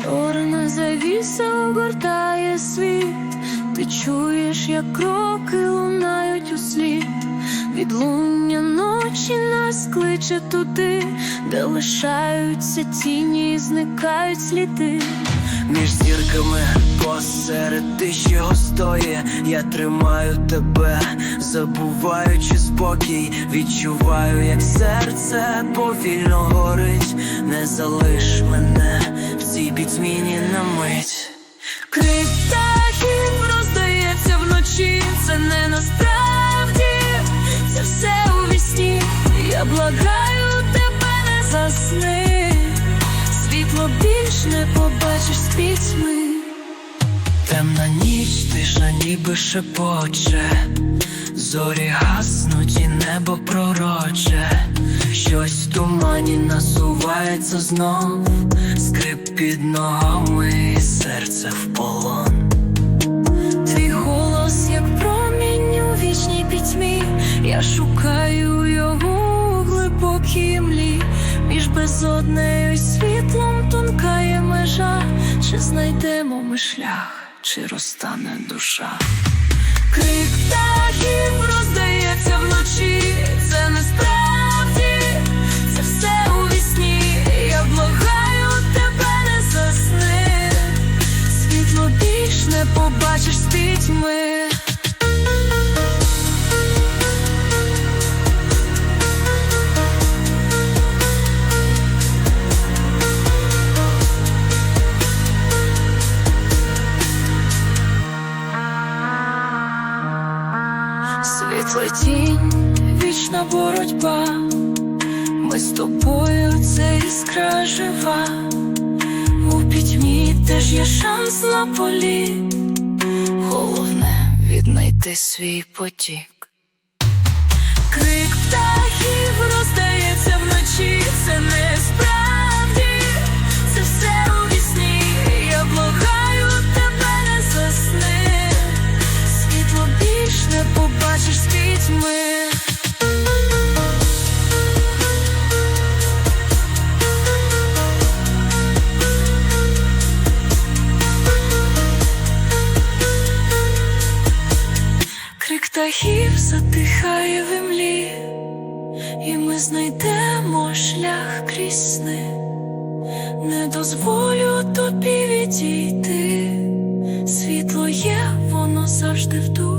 Чорна завіса огортає світ, ти чуєш, як кроки лунають у слід, відлуння ночі нас кличе туди, де лишаються тіні і зникають сліди. Між зірками посеред тиші гостої Я тримаю тебе, забуваючи спокій, відчуваю, як серце повільно горить, не залиш мене цій підзміні на мить. Крик птахів роздається вночі, це не насправді, це все у вісні. Я благаю тебе, не засни, світло більш не побачиш з пітьми. Темна ніч, тиша ніби шепоче, зорі гаснуть і небо пророче, щось в тумані насувається знов, скрип під ногами, серце в полон. Твій голос, як промінь у вічній пітьмі, я шукаю його у глибокій млі, між безоднею світлом тонка є межа, чи знайдемо ми шлях, чи розтане душа. Крик птахів роздається вночі, це не справді, це все у вісні. Я благаю тебе, не засни, світло більш не побачиш з пітьми. Світла тінь, вічна боротьба. Ми з тобою це іскра жива. У пітьмі теж є шанс на полі. Головне віднайти свій потік. Крик птахів роздається вночі, це не справді, птахів затихає в імлі, і ми знайдемо шлях крізь сни. Не дозволю тобі відійти, світло є, воно завжди в душі.